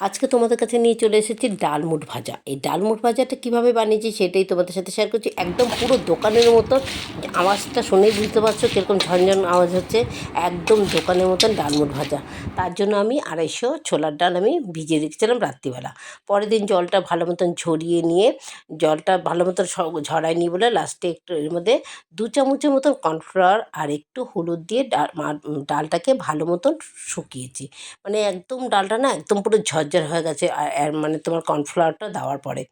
আজকে তোমাদের কাছে নিয়ে চলে এসেছি ডালমুট ভাজা। এই ডালমুট ভাজাটা কীভাবে বানিয়েছি সেটাই তোমাদের সাথে শেয়ার করছি। একদম পুরো দোকানের মতো। আওয়াজটা শুনেই বুঝতে পারছ কীরকম ঝনঝন আওয়াজ হচ্ছে। একদম দোকানের মতন ডালমুট ভাজা। তার জন্য আমি আড়াইশো ছোলার ডাল আমি ভিজিয়ে রেখেছিলাম রাত্রিবেলা। পরের দিন জলটা ভালো মতন ঝরিয়ে নিয়ে, জলটা ভালো মতন ঝরাই বলে লাস্টে একটু এর মধ্যে দু চামচের মতন কর্নফ্লাওয়ার আর একটু হলুদ দিয়ে ডাল ডালটাকে ভালো মতন শুকিয়েছি। মানে একদম ডালটা না একদম পুরো ঝরঝর হয়ে গেছে, আর মানে তোমার কর্নফ্লাওয়ারটা দেওয়ার পরে।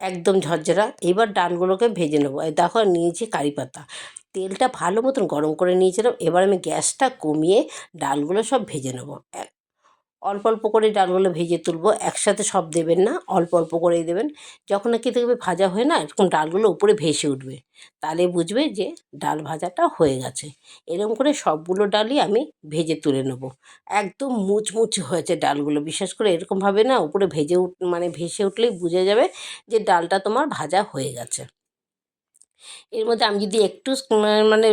একদম ঝরঝরা। এবার ডালগুলোকে ভেজে নেব। দেখো নিয়েছি কারি পাতা। তেলটা ভালো মতন গরম করে নিয়েছিলাম। এবার আমি গ্যাসটা কমিয়ে ডালগুলো সব ভেজে নেব। অল্প অল্প করে ডালগুলো ভেজে তুলবো, একসাথে সব দেবেন না, অল্প অল্প করেই দেবেন। যখন নাকি দেখবে ভাজা হয় না, এরকম ডালগুলো উপরে ভেসে উঠবে। তাহলে বুঝবে যে ডাল ভাজাটা হয়ে গেছে। এরকম করে সবগুলো ডালই আমি ভেজে তুলে নেব। একদম মুচমুচে হয়েছে ডালগুলো। বিশেষ করে এরকমভাবে না, উপরে ভেজে উঠ মানে ভেসে উঠলেই বুঝে যাবে যে ডালটা তোমার ভাজা হয়ে গেছে। এর মধ্যে আমি যদি একটু মানে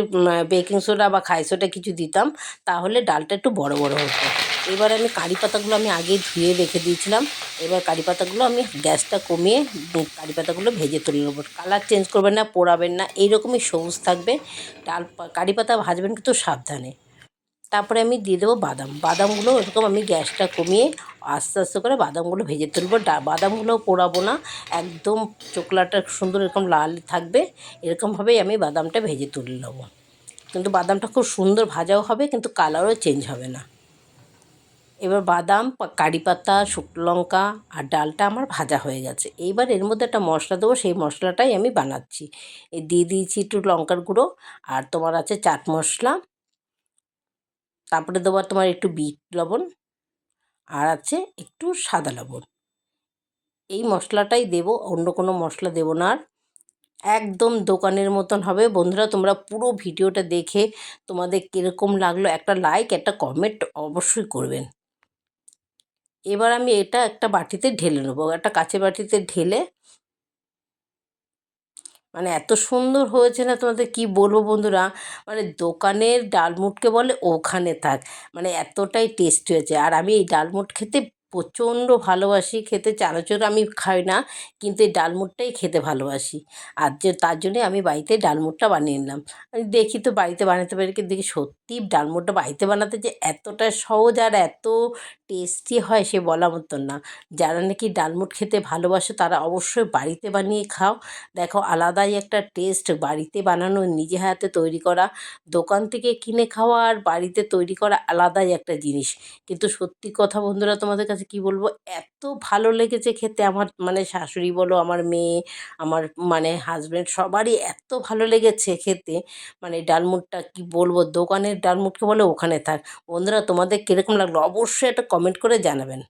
বেকিং সোডা বা খাই সোডা কিছু দিতাম, তাহলে ডালটা একটু বড় বড় হতো। এবার আমি কারি পাতাগুলো আমি আগে ধুয়ে রেখে দিয়েছিলাম। এবার কারি পাতাগুলো আমি গ্যাসটা কমিয়ে কারি পাতাগুলো ভেজে তুলে নেব কালার চেঞ্জ করবেন না, পোড়াবেন না, এইরকমই সবুজ থাকবে। ডাল, কারি পাতা ভাজবেন কিন্তু সাবধানে। তারপরে আমি দিয়ে দেবো বাদাম। বাদামগুলো এরকম আমি গ্যাসটা কমিয়ে আস্তে আস্তে করে বাদামগুলো ভেজে তুলবো। বাদামগুলো পোড়াবো না। একদম চোকলাটা সুন্দর এরকম লাল থাকবে। এরকমভাবেই আমি বাদামটা ভেজে তুলে নেব। কিন্তু বাদামটা খুব সুন্দর ভাজাও হবে, কিন্তু কালারও চেঞ্জ হবে না। এবার বাদাম কারি পাতা, শুকনো লঙ্কা আর ডালটা আমার ভাজা হয়ে গেছে। এইবার এর মধ্যে একটা মশলা দেবো, সেই মশলাটাই আমি বানাচ্ছি। এই দিয়ে দিয়েছি একটু লঙ্কার গুঁড়ো আর তোমার আছে চাট মশলা। তারপরে দেবো তোমার একটু বিট লবণ আর আছে একটু সাদা লবণ। এই মশলাটাই দেব, অন্য কোনো মশলা দেব না আর। একদম দোকানের মতন হবে। বন্ধুরা, তোমরা পুরো ভিডিওটা দেখে তোমাদের কীরকম লাগল একটা লাইক একটা কমেন্ট অবশ্যই করবেন। এবার আমি এটা একটা বাটিতে ঢেলে নেব। একটা কাঁচের বাটিতে ঢেলে মানে এত সুন্দর হয়েছে না তোমাদের কি বলব বন্ধুরা? মানে দোকানের ডালমুটকে বলে ওখানে থাক। মানে এতটাই টেস্ট হয়েছে। আর আমি এই ডালমুট খেতে প্রচণ্ড ভালোবাসি। খেতে চানাচুর আমি খাই না, কিন্তু এই ডালমুটটাই খেতে ভালোবাসি। আর যে তার জন্যে আমি বাড়িতে ডালমুটটা বানিয়ে নিলাম। আমি দেখি তো বাড়িতে বানাতে পারি কি দেখি সত্যি ডালমুটটা বাড়িতে বানাতে যে এতটা সহজ আর এত টেস্টি হয় সে বলা মতন না। যারা নাকি ডালমুট খেতে ভালোবাসে তারা অবশ্যই বাড়িতে বানিয়ে খাও। দেখো আলাদাই একটা টেস্ট বাড়িতে বানানো, নিজে হাতে তৈরি করা, দোকান থেকে কিনে খাওয়া আর বাড়িতে তৈরি করা আলাদাই একটা জিনিস। কিন্তু সত্যি কথা বন্ধুরা তোমাদের কাছে কী বলব? এত ভালো লেগেছে খেতে আমার মানে শাশুড়ি বলো, আমার মেয়ে, আমার মানে হাজব্যান্ড সবারই এত ভালো লেগেছে খেতে। মানে ডালমুটটা কি বলব? দোকানের ডালমুটকে বলে ওখানে থাক। বন্ধুরা তোমাদের কীরকম লাগল? অবশ্যই একটা কমেন্ট করে জানাবেন।